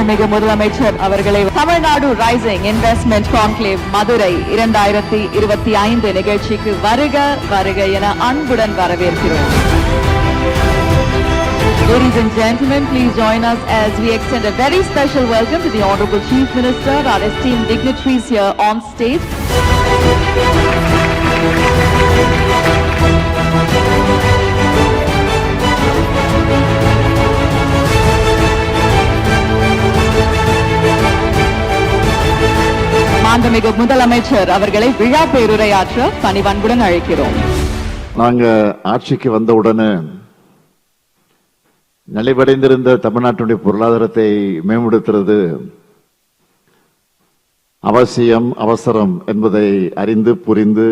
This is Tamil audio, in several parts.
மாண்புமிகு முதலமைச்சர் அவர்களை Tamil Nadu rising investment conclave Madurai இரண்டாயிரத்தி இருபத்தி ஐந்து நிகழ்ச்சிக்கு வருக வருக என அன்புடன் வரவேற்கிறோம் Ladies and gentlemen, please join us as we extend a very special welcome to the Honorable Chief Minister, our esteemed dignitaries here on stage. மாண்புமிகு முதலமைச்சர் அவர்களை விழா பேருரையாற்ற பணிவன்புடன் அழைக்கிறோம். நாங்க ஆட்சிக்கு வந்தவுடனே நலிவடைந்திருந்த தமிழ்நாட்டினுடைய பொருளாதாரத்தை மேம்படுத்துறது அவசியம் அவசரம் என்பதை அறிந்து புரிந்து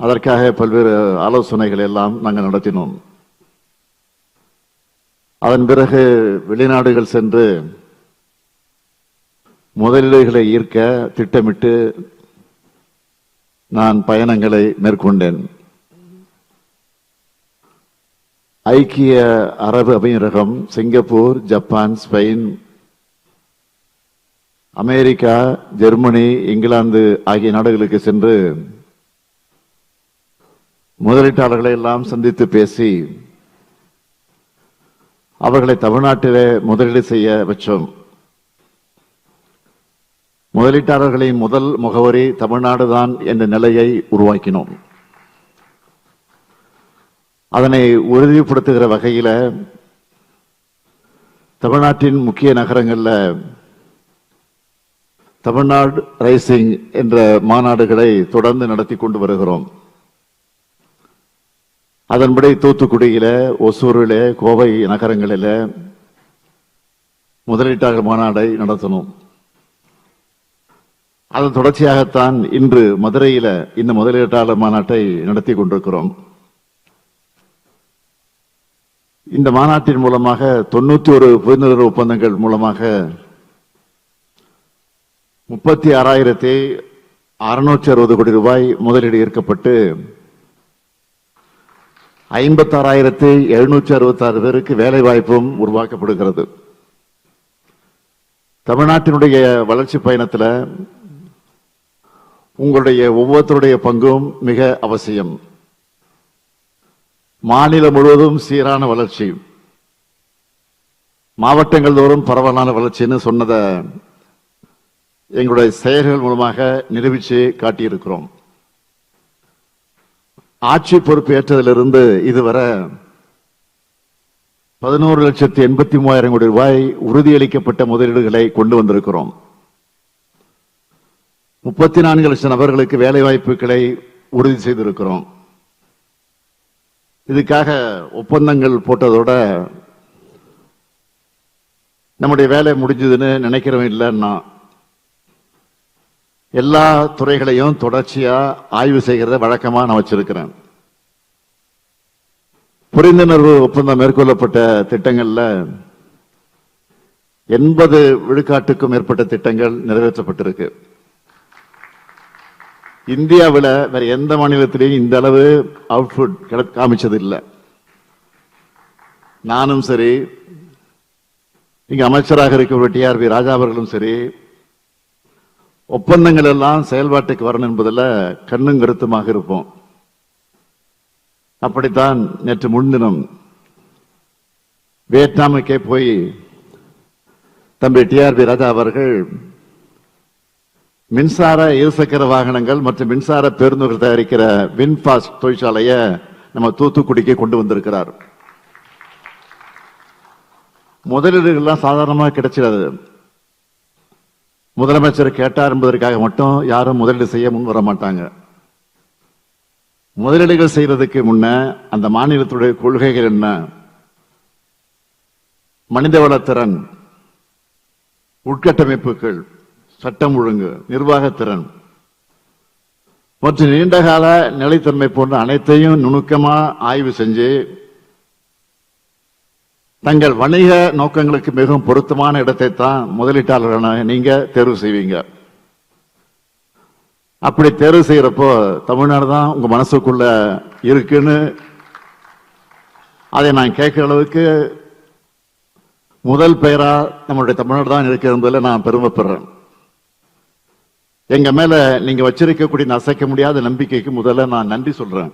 அதற்காக பல்வேறு ஆலோசனைகள் எல்லாம் நாங்கள் நடத்தினோம். அதன் பிறகு வெளிநாடுகள் சென்று முதலீடுகளை ஈர்க்க திட்டமிட்டு நான் பயணங்களை மேற்கொண்டேன். ஐக்கிய அரபு அமீரகம் Singapore Japan Spain America Germany England ஆகிய நாடுகளுக்கு சென்று முதலீட்டாளர்களை எல்லாம் சந்தித்து பேசி அவர்களை தமிழ்நாட்டிலே முதலீடு செய்ய வச்சோம். முதலீட்டாளர்களின் முதல் முகவரி தமிழ்நாடுதான் என்ற நிலையை உருவாக்கினோம். அதனை உறுதிப்படுத்துகிற வகையில தமிழ்நாட்டின் முக்கிய நகரங்களில் தமிழ்நாடு ரைசிங் என்ற மாநாடுகளை தொடர்ந்து நடத்தி கொண்டு வருகிறோம். அதன்படி தூத்துக்குடியில ஒசூரில் கோவை நகரங்களில முதலீட்டாளர் மாநாடை நடத்தணும். அதன் தொடர்ச்சியாகத்தான் இன்று மதுரையில இந்த முதலீட்டாளர் மாநாட்டை நடத்தி கொண்டிருக்கிறோம். இந்த மாநாட்டின் மூலமாக தொண்ணூத்தி ஒரு புரிந்துணர்வு ஒப்பந்தங்கள் மூலமாக முப்பத்தி ஆறாயிரத்தி அறுநூற்றி அறுபது கோடி ரூபாய் முதலீடு ஈர்க்கப்பட்டு ஐம்பத்தாறாயிரத்தி எழுநூற்றி அறுபத்தாறு பேருக்கு வேலை வாய்ப்பும் உருவாக்கப்படுகிறது. தமிழ்நாட்டினுடைய வளர்ச்சி பயணத்துல உங்களுடைய ஒவ்வொருத்தருடைய பங்கும் மிக அவசியம். மாநிலம் முழுவதும் சீரான வளர்ச்சி. மாவட்டங்கள் தோறும் பரவலான வளர்ச்சின்னு சொன்னதை எங்களுடைய செயல்கள் மூலமாக நிரூபித்து காட்டியிருக்கிறோம். ஆட்சி பொறுப்பு ஏற்றதிலிருந்து இதுவரை பதினோரு லட்சத்தி எண்பத்தி மூவாயிரம் கோடி ரூபாய் உறுதியளிக்கப்பட்ட முதலீடுகளை கொண்டு வந்திருக்கிறோம். முப்பத்தி நான்கு லட்சம் நபர்களுக்கு வேலை வாய்ப்புகளை உறுதி செய்திருக்கிறோம். இதுக்காக ஒப்பந்தங்கள் போட்டதோட நம்முடைய வேலை முடிஞ்சதுன்னு நினைக்கிறவன் இல்லைன்னா எல்லா துறைகளையும் தொடர்ச்சியா ஆய்வு செய்கிறத வழக்கமா நான் வச்சிருக்கிறேன். புரிந்துணர்வு ஒப்பந்தம் மேற்கொள்ளப்பட்ட திட்டங்கள்ல எண்பது விழுக்காட்டுக்கும் மேற்பட்ட திட்டங்கள் நிறைவேற்றப்பட்டிருக்கு. இந்தியாவில் வேற எந்த மாநிலத்திலையும் இந்த அளவு அவுட்புட் காமிச்சது இல்லை நானும் சரி இங்க அமைச்சராக இருக்கிற டிஆர்பி ராஜா அவர்களும் சரி ஒப்பந்தங்கள் எல்லாம் செயல்பாட்டுக்கு வரணும் என்பதில் கண்ணும் கருத்துமாக இருப்போம். அப்படித்தான் நேற்று முன்தினம் வியட்நாமுக்கே போய் தம்பி டிஆர்பி ராஜா அவர்கள் மின்சார இருசக்கர வாகனங்கள் மற்றும் மின்சார பேருந்துகள் தயாரிக்கிற வின்பாஸ்ட் தொழிற்சாலைய நம்ம தூத்துக்குடிக்கு கொண்டு வந்திருக்கிறார். முதலீடுகள்லாம் சாதாரணமாக கிடைச்சிடாது. முதலமைச்சர் கேட்டார் என்பதற்காக மட்டும் யாரும் முதலீடு செய்ய முன் வர மாட்டாங்க. முதலீடுகள் செய்யறதுக்கு முன்ன அந்த மாநிலத்துடைய கொள்கைகள் என்ன? மனிதவளத்திறன் உட்கட்டமைப்புகள் சட்டம் ஒழுங்கு நிர்வாகத்திறன் மற்றும் நீண்டகால நிலைத்தன்மை போன்ற அனைத்தையும் நுணுக்கமா ஆய்வு செஞ்சு தங்கள் வணிக நோக்கங்களுக்கு மிகவும் பொருத்தமான இடத்தை தான் முதலீட்டாளர்களான நீங்க தேர்வு செய்வீங்க. அப்படி தேர்வு செய்யறப்போ தமிழ்நாடு தான் உங்க மனசுக்குள்ள இருக்குன்னு அதை நான் கேட்கிற அளவுக்கு முதல் பெயரா நம்மளுடைய தமிழ்நாடு தான் இருக்கிறதுல நான் பெருமைப்படுறேன். எங்க மேல நீங்க வச்சிருக்கக்கூடிய அசைக்க முடியாத நம்பிக்கைக்கு முதல்ல நான் நன்றி சொல்றேன்.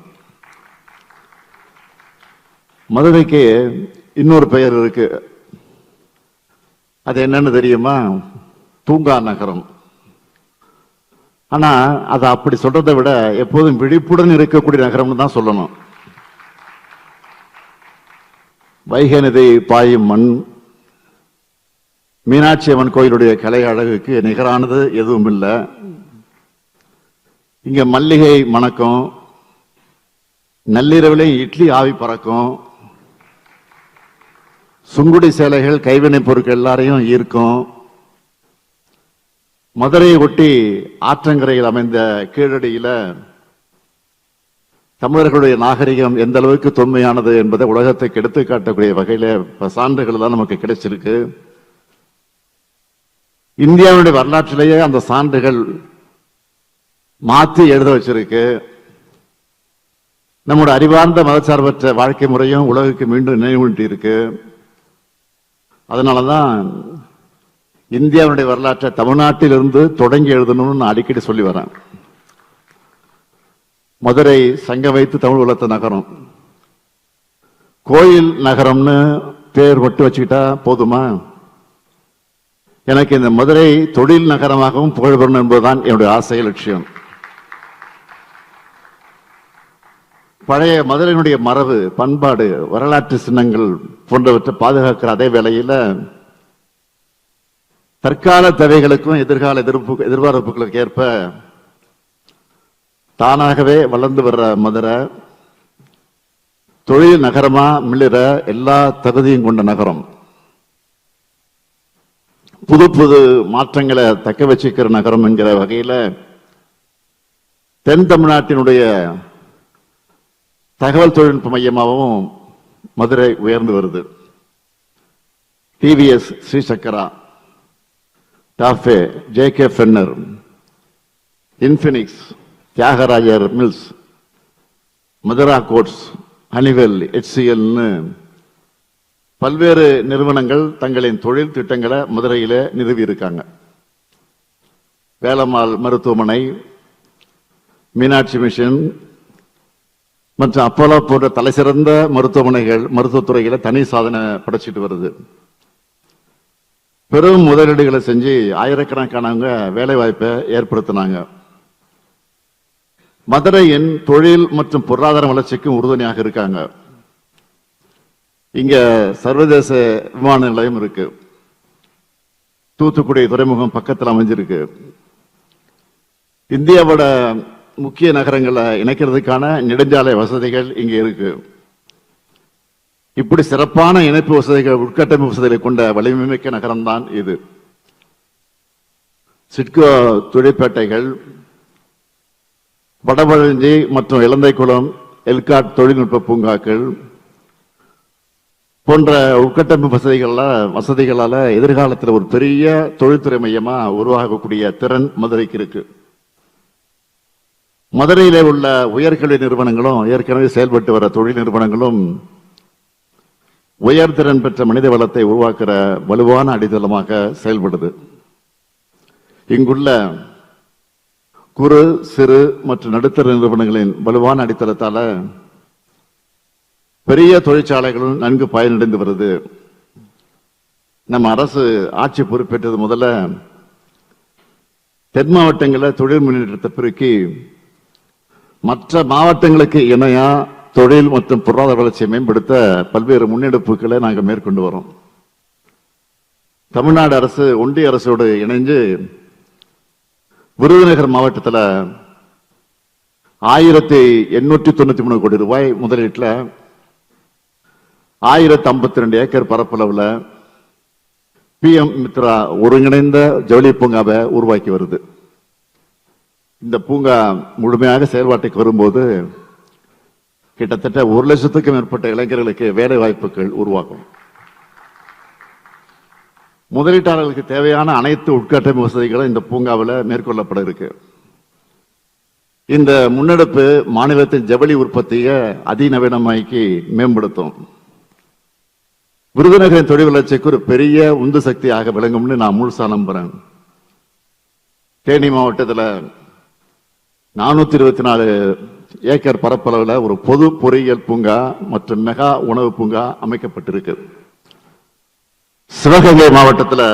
மதுரைக்கு இன்னொரு பெயர் இருக்கு. அது என்னன்னு தெரியுமா? தூங்கா நகரம். ஆனா அதை அப்படி சொல்றதை விட எப்போதும் விழிப்புடன் இருக்கக்கூடிய நகரம்னு தான் சொல்லணும். வைகை நதி பாயும் மண் மீனாட்சி அம்மன் கோயிலுடைய கலை அழகுக்கு நிகரானது எதுவும் இல்லை இங்கே மல்லிகை மணக்கம் நள்ளிரவிலே இட்லி ஆவி பறக்கும் சுங்குடி சேலைகள் கைவினை பொருட்கள் எல்லாரையும் ஈர்க்கும். மதுரையை ஒட்டி ஆற்றங்கரையில் அமைந்த கீழடியில தமிழர்களுடைய நாகரிகம் எந்த அளவுக்கு தொன்மையானது என்பதை உலகத்துக்கு எடுத்து காட்டக்கூடிய வகையில் சான்றுகள் தான் நமக்கு கிடைச்சிருக்கு. இந்தியாவுடைய வரலாற்றிலேயே அந்த சான்றுகள் மாற்றி எழுத வச்சிருக்கு. நம்முடைய அறிவார்ந்த மதச்சார்பற்ற வாழ்க்கை முறையும் உலகுக்கு மீண்டும் நினைவூட்டி இருக்கு அதனாலதான் இந்தியாவுடைய வரலாற்றை தமிழ்நாட்டிலிருந்து தொடங்கி எழுதணும்னு நான் அடிக்கடி சொல்லி வரேன். மதுரை சங்க வைத்து தமிழ் உலகத்தை நகரம். கோயில் நகரம்னு பேர் மட்டும் வச்சுக்கிட்டா போதுமா? எனக்கு இந்த மதுரை தொழில் நகரமாகவும் புகழ்பெறணும் என்பதுதான் என்னுடைய ஆசை லட்சியம். பழைய மதுரையினுடைய மரபு பண்பாடு வரலாற்று சின்னங்கள் போன்றவற்றை பாதுகாக்கிற அதே வேளையில் தற்கால தேவைகளுக்கும் எதிர்கால எதிர்ப்பு எதிர்பார்ப்புகளுக்கு ஏற்ப தானாகவே வளர்ந்து வர்ற மதுரை தொழில் நகரமா மிளிர எல்லா தகுதியும் கொண்ட நகரம். புது புது மாற்றங்களை தக்க வச்சுக்கிற நகரம் என்கிற வகையில் தென் தமிழ்நாட்டினுடைய தகவல் தொழில்நுட்ப மையமாகவும் மதுரை உயர்ந்து வருது. TVS Srichakra TAFE J K Fenner Infinix Thiagarajar mills Madura coats Honeywell ஹெச்சிஎல்னு பல்வேறு நிறுவனங்கள் தங்களின் தொழில் திட்டங்களை மதுரையில் நிறுவி இருக்காங்க வேலம்மாள் மருத்துவமனை மீனாட்சி மிஷன் மற்றும் அப்போலோ போன்ற தலைசிறந்த மருத்துவமனைகள் மருத்துவத்துறையில் தனி சாதனை படைச்சிட்டு வருது. பெரும் முதலீடுகளை செஞ்சு ஆயிரக்கணக்கானவங்க வேலை வாய்ப்பை ஏற்படுத்தினாங்க. மதுரையின் தொழில் மற்றும் பொருளாதார வளர்ச்சிக்கும் உறுதுணையாக இருக்காங்க. இங்கே சர்வதேச விமான நிலையம் இருக்கு. தூத்துக்குடி துறைமுகம் பக்கத்தில் அமைஞ்சிருக்கு. இந்தியாவோட முக்கிய நகரங்களை இணைக்கிறதுக்கான நெடுஞ்சாலை வசதிகள் இங்கே இருக்கு. இப்படி சிறப்பான இணைப்பு வசதிகள் உட்கட்டமைப்பு வசதிகளை கொண்ட வலிமைமிக்க நகரம்தான் இது. சிட்கோ தொழிற்பேட்டைகள் வடபழஞ்சி மற்றும் இலந்தைக்குளம் எல்காட் தொழில்நுட்ப பூங்காக்கள் போன்ற உட்கட்டமைப்பு வசதிகள்ல வசதிகளால எதிர்காலத்தில் ஒரு பெரிய தொழில்துறை மையமா உருவாகக்கூடிய திறன் மதுரைக்கு இருக்கு. மதுரையிலே உள்ள உயர்கல்வி நிறுவனங்களும் ஏற்கனவே செயல்பட்டு வர தொழில் நிறுவனங்களும் உயர்திறன் பெற்ற மனித வளத்தை உருவாக்குற வலுவான அடித்தளமாக செயல்படுது. இங்குள்ள குறு சிறு மற்றும் நடுத்தர நிறுவனங்களின் வலுவான அடித்தளத்தால் பெரிய தொழிற்சாலைகளும் நன்கு பயனடைந்து வருது. நம்ம அரசு ஆட்சி பொறுப்பேற்றது முதல்ல தென் மாவட்டங்களில் தொழில் முன்னேற்றத்தை பெருக்கி மற்ற மாவட்டங்களுக்கு இணையா தொழில் மற்றும் பொருளாதார வளர்ச்சியை மேம்படுத்த பல்வேறு முன்னெடுப்புகளை நாங்கள் மேற்கொண்டு வரோம். தமிழ்நாடு அரசு ஒன்றிய அரசோடு இணைஞ்சு விருதுநகர் மாவட்டத்தில் ஆயிரத்தி எண்ணூற்றி தொண்ணூத்தி மூணு கோடி ரூபாய் முதலீட்டில் ஆயிரத்தி ஐம்பத்தி ரெண்டு ஏக்கர் பரப்பளவில் பிஎம் மித்ரா ஒருங்கிணைந்த ஜவுளி பூங்காவை உருவாக்கி வருது. இந்த பூங்கா முழுமையாக செயல்பாட்டுக்கு வரும்போது கிட்டத்தட்ட ஒரு லட்சத்துக்கும் மேற்பட்ட இளைஞர்களுக்கு வேலை வாய்ப்புகள் உருவாகும். முதலீட்டாளர்களுக்கு தேவையான அனைத்து உட்கட்டமைப்பு வசதிகளும் இந்த பூங்காவில் மேற்கொள்ளப்பட இருக்கு. இந்த முன்னெடுப்பு மாநிலத்தின் ஜவுளி உற்பத்தியை அதிநவீனமாக்கி மேம்படுத்தும். விருதுநகரின் தொழில் வளர்ச்சிக்கு ஒரு பெரிய உந்து சக்தியாக விளங்கும்னு நான் முழுசா நம்புறேன். தேனி மாவட்டத்தில் நானூத்தி இருபத்தி நாலு ஏக்கர் பரப்பளவில் ஒரு பொது பொறியியல் பூங்கா மற்றும் மெகா உணவு பூங்கா அமைக்கப்பட்டிருக்கு. சிவகங்கை மாவட்டத்தில்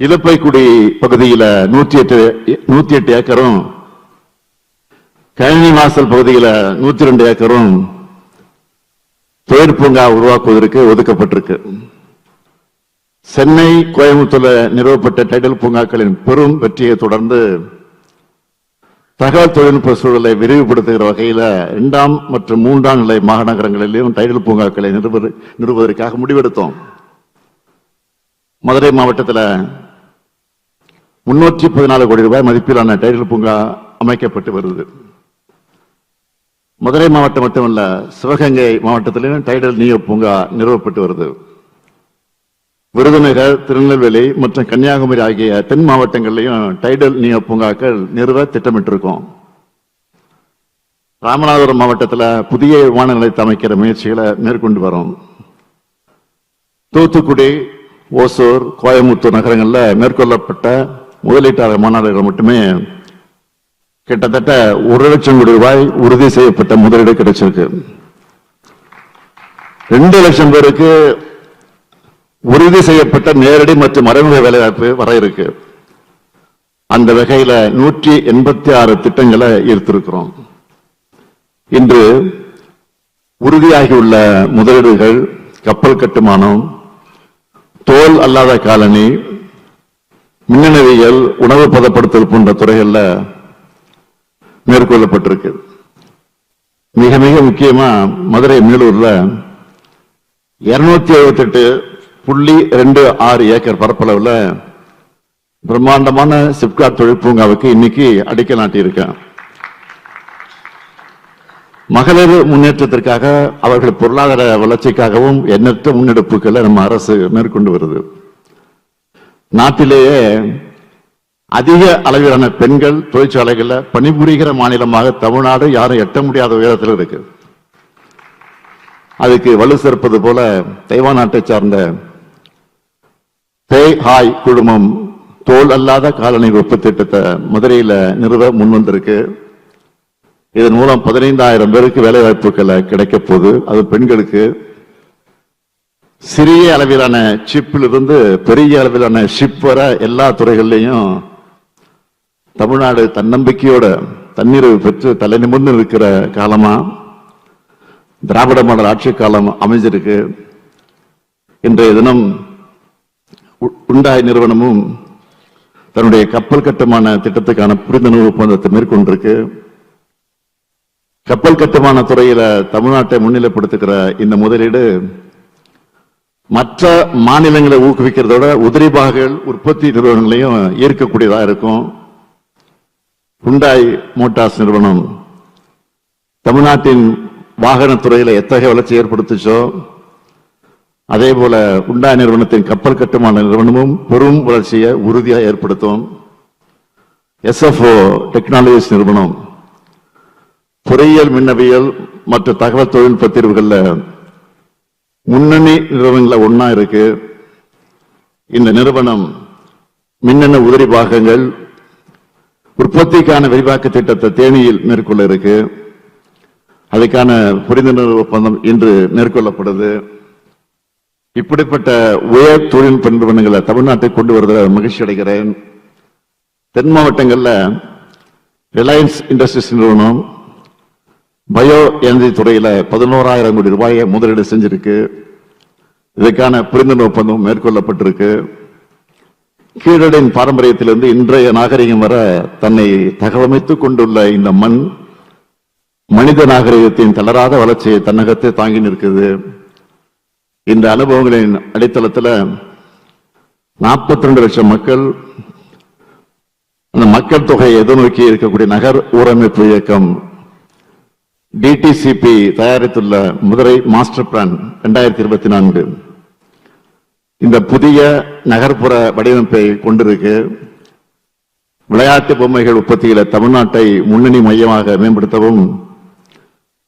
இலப்பைக்குடி பகுதியில் நூற்றி எட்டு நூத்தி எட்டு ஏக்கரும் கழனி வாசல் பகுதியில் நூத்தி ரெண்டு ஏக்கரும் தொழிற் பூங்கா உருவாக்குவதற்கு ஒதுக்கப்பட்டிருக்கு. சென்னை கோயம்புத்தூர்ல நிறுவப்பட்ட டைடல் பூங்காக்களின் பெரும் வெற்றியை தொடர்ந்து தகவல் தொழில்நுட்ப சூழலை விரிவுபடுத்துகிற வகையில் இரண்டாம் மற்றும் மூன்றாம் நிலை மாநகரங்களிலும் டைடல் பூங்காக்களை நிறுவ- நிறுவுவதற்காக முடிவெடுத்தோம். மதுரை மாவட்டத்தில் முன்னூற்றி பதினாலு கோடி ரூபாய் மதிப்பிலான டைடல் பூங்கா அமைக்கப்பட்டு வருது. மதுரை மாவட்டம் மட்டுமல்ல சிவகங்கை மாவட்டத்திலும் டைடல் நீய பூங்கா நிறுவப்பட்டு வருது. விருதுநகர் திருநெல்வேலி மற்றும் கன்னியாகுமரி ஆகிய தென் மாவட்டங்களிலும் டைடல் நீய பூங்காக்கள் நிறுவ திட்டமிட்டிருக்கோம். ராமநாதபுரம் மாவட்டத்தில் புதிய விமான நிலையத்தை அமைக்கிற முயற்சிகளை மேற்கொண்டு வரோம். தூத்துக்குடி ஓசூர் கோயம்புத்தூர் நகரங்களில் மேற்கொள்ளப்பட்ட முதலீட்டாளர் மாநாடுகள் மட்டுமே கிட்டத்தட்ட ஒரு லட்சம் கோடி ரூபாய் உறுதி செய்யப்பட்ட முதலீடு கிடைச்சிருக்கு. ரெண்டு லட்சம் பேருக்கு உறுதி செய்யப்பட்ட நேரடி மற்றும் மறைமுக வேலைவாய்ப்பு வர இருக்கு. அந்த வகையில நூற்றி எண்பத்தி ஆறு திட்டங்களை ஈர்த்திருக்கிறோம். இன்று உறுதியாகியுள்ள முதலீடுகள் கப்பல் கட்டுமானம் தோல் அல்லாத காலனி மின்னணுவியல் உணவு பதப்படுத்தல் போன்ற துறைகளில் மேற்கொள்ளப்பட்டிருக்கு மிக மிக முக்கியமா மதுரை மேலூர்ல இருநூத்தி எழுபத்தி எட்டு புள்ளி ரெண்டு ஆறு ஏக்கர் பரப்பளவுல பிரம்மாண்டமான சிப்காட் தொழில் பூங்காவுக்கு இன்னைக்கு அடிக்கல் நாட்டியிருக்கேன் மகளிர் முன்னேற்றத்திற்காக அவர்கள் பொருளாதார வளர்ச்சிக்காகவும் எண்ணற்ற முன்னெடுப்புகளை நம்ம அரசு மேற்கொண்டு வருது. நாட்டிலேயே அதிக அளவிலான பெண்கள் தொழிற்சாலைகளில் பணிபுரிகிற மாநிலமாக தமிழ்நாடு யாரும் எட்ட முடியாத உயரத்தில் இருக்கு. அதுக்கு வலு சேர்ப்பது போல தைவான் நாட்டை சார்ந்த பேய் ஹாய் குழுமம் தோல் அல்லாத காலணி உற்பத்தி திட்டத்தை மதுரையில் நிறுவ முன்வந்திருக்கு இதன் மூலம் பதினைந்தாயிரம் பேருக்கு வேலை வாய்ப்புகளை கிடைக்க போகுது. அது பெண்களுக்கு சிறிய அளவிலான சிப்பிலிருந்து பெரிய அளவிலான ஷிப் வர எல்லா துறைகள்லையும் தமிழ்நாடு தன்னம்பிக்கையோட தண்ணீரை பெற்று தலை நிமிர்ந்து இருக்கிற காலமா? திராவிட மாடல் ஆட்சி காலம் அமைஞ்சிருக்கு. இன்றைய தினம் உண்டாய் நிறுவனமும் தன்னுடைய கப்பல் கட்டுமான திட்டத்துக்கான புரிந்துணர்வு ஒப்பந்தத்தை மேற்கொண்டிருக்கு. கப்பல் கட்டுமான துறையில தமிழ்நாட்டை முன்னிலைப்படுத்துகிற இந்த முதலீடு மற்ற மாநிலங்களை ஊக்குவிக்கிறதோட உதிரி பாகங்கள் உற்பத்தி நிறுவனங்களையும் ஈர்க்கக்கூடியதாக இருக்கும். ஹுண்டாய் மோட்டார்ஸ் நிறுவனம் தமிழ்நாட்டின் வாகன எத்தகைய வளர்ச்சி ஏற்படுத்துச்சோ அதே போல ஹுண்டாய் நிறுவனத்தின் கப்பல் கட்டுமான நிறுவனமும் பெரும் வளர்ச்சியை உறுதியாக ஏற்படுத்தும். எஸ்எஃப்ஓ டெக்னாலஜிஸ் நிறுவனம் பொறியியல் மின்னவியல் மற்றும் தகவல் தொழில்நுட்ப தீர்வுகளில் முன்னணி நிறுவனங்களில் ஒன்றா இருக்கு. இந்த நிறுவனம் மின்னணு உதிரி பாகங்கள் உற்பத்திக்கான விரிவாக்க திட்டத்தை தேனியில் மேற்கொள்ள இருக்கு. அதுக்கான புரிந்துணர்வு ஒப்பந்தம் இன்று மேற்கொள்ளப்படுது. இப்படிப்பட்ட உயர் தொழில்நுட்ப நிறுவனங்களை தமிழ்நாட்டை கொண்டு வருவதில் மகிழ்ச்சி அடைகிறேன். தென் மாவட்டங்களில் ரிலையன்ஸ் இண்டஸ்ட்ரீஸ் நிறுவனம் பயோ எனர்ஜி துறையில் பதினோராயிரம் கோடி ரூபாயை முதலீடு செஞ்சிருக்கு. இதுக்கான புரிந்துணர்வு ஒப்பந்தம் மேற்கொள்ளப்பட்டிருக்கு. கீழடின் பாரம்பரியத்திலிருந்து இன்றைய நாகரிகம் வர தன்னை தகவமைத்துக் கொண்டுள்ள இந்த மண் மனித நாகரிகத்தின் தளராத வளர்ச்சியை தன்னகத்தை தாங்கி நிற்குது. இந்த அனுபவங்களின் அடித்தளத்துல 42 லட்சம் மக்கள் அந்த மக்கள் தொகையை எதிர்நோக்கி இருக்கக்கூடிய நகர் ஊரமைப்பு இயக்கம் டிடிசிபி தயாரித்துள்ள மதுரை மாஸ்டர் பிளான் இரண்டாயிரத்தி இருபத்தி நான்கு. இந்த புதிய நகர்ப்புற வடிவமைப்பை கொண்டிருக்கு. விளையாட்டு பொம்மைகள் உற்பத்தியில தமிழ்நாட்டை முன்னணி மையமாக மேம்படுத்தவும்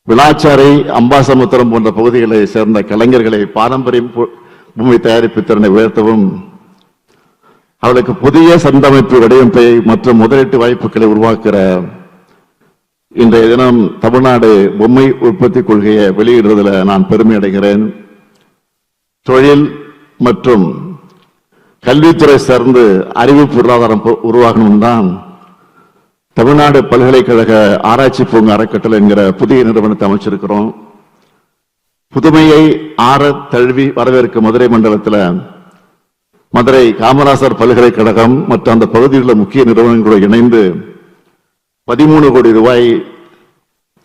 விளாச்சாரை அம்பாசமுத்திரம் போன்ற பகுதிகளை சேர்ந்த கலைஞர்களை பாரம்பரிய பொம்மை பூமி தயாரிப்பு திறனை உயர்த்தவும் அவளுக்கு புதிய சந்தமைப்பு வடிவமைப்பை மற்றும் முதலீட்டு வாய்ப்புகளை உருவாக்குற இன்றைய தினம் தமிழ்நாடு பொம்மை உற்பத்தி கொள்கையை வெளியிடுறதுல நான் பெருமை அடைகிறேன். தொழில் மற்றும் கல்வித்துறை சார்ந்து அறிவு பொருளாதாரம் உருவாகணும் தான் தமிழ்நாடு பல்கலைக்கழக ஆராய்ச்சி பூங்கா அறக்கட்டளை என்கிற புதிய நிறுவனத்தை அமைச்சிருக்கிறோம். புதுமையை ஆற தழுவி வரவேற்க மதுரை மண்டலத்தில் மதுரை காமராசர் பல்கலைக்கழகம் மற்றும் அந்த பகுதியில் முக்கிய நிறுவனங்களோடு இணைந்து பதிமூணு கோடி ரூபாய்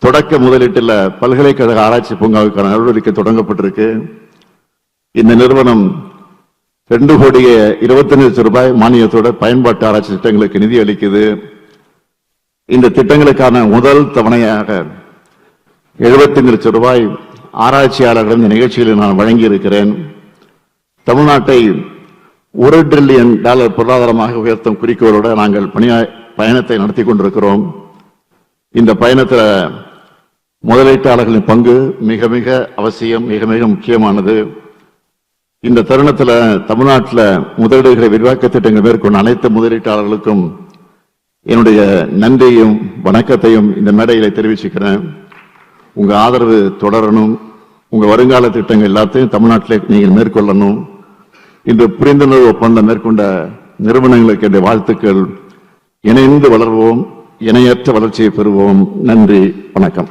தொடக்க முதலீட்டில் பல்கலைக்கழக ஆராய்ச்சி பூங்காவுக்கான நடவடிக்கை தொடங்கப்பட்டிருக்கு. இந்த நிறுவனம் ரெண்டு கோடியே இருபத்தஞ்சு லட்சம் ரூபாய் மானியத்தோட பயன்பாட்டு ஆராய்ச்சி திட்டங்களுக்கு நிதி அளிக்குது. இந்த திட்டங்களுக்கான முதல் தவணையாக 75 லட்சம் ரூபாய் ஆராய்ச்சியாளர்கள் இந்த நிகழ்ச்சியில் நான் வழங்கி இருக்கிறேன் தமிழ்நாட்டை ஒரு டிரில்லியன் டாலர் பொருளாதாரமாக உயர்த்தும் குறிக்கோளோட நாங்கள் பணியா பயணத்தை நடத்தி கொண்டிருக்கிறோம். இந்த பயணத்தில் முதலீட்டாளர்களின் பங்கு மிக மிக அவசியம் மிக மிக முக்கியமானது. இந்த தருணத்தில் தமிழ்நாட்டில் முதலீடுகளை விரிவாக்க திட்டங்கள் மேற்கொண்ட அனைத்து முதலீட்டாளர்களுக்கும் என்னுடைய நன்றியும் வணக்கத்தையும் இந்த மேடையில் தெரிவிச்சுக்கிறேன். உங்கள் ஆதரவு தொடரணும். உங்கள் வருங்கால திட்டங்கள் எல்லாத்தையும் தமிழ்நாட்டில் நீங்கள் மேற்கொள்ளணும். இன்று புரிந்துணர்வு ஒப்பந்தம் மேற்கொண்ட நிறுவனங்களுக்கு என்னுடைய வாழ்த்துக்கள். இணைந்து வளர்வோம். இணையற்ற வளர்ச்சியை பெறுவோம். நன்றி. வணக்கம்.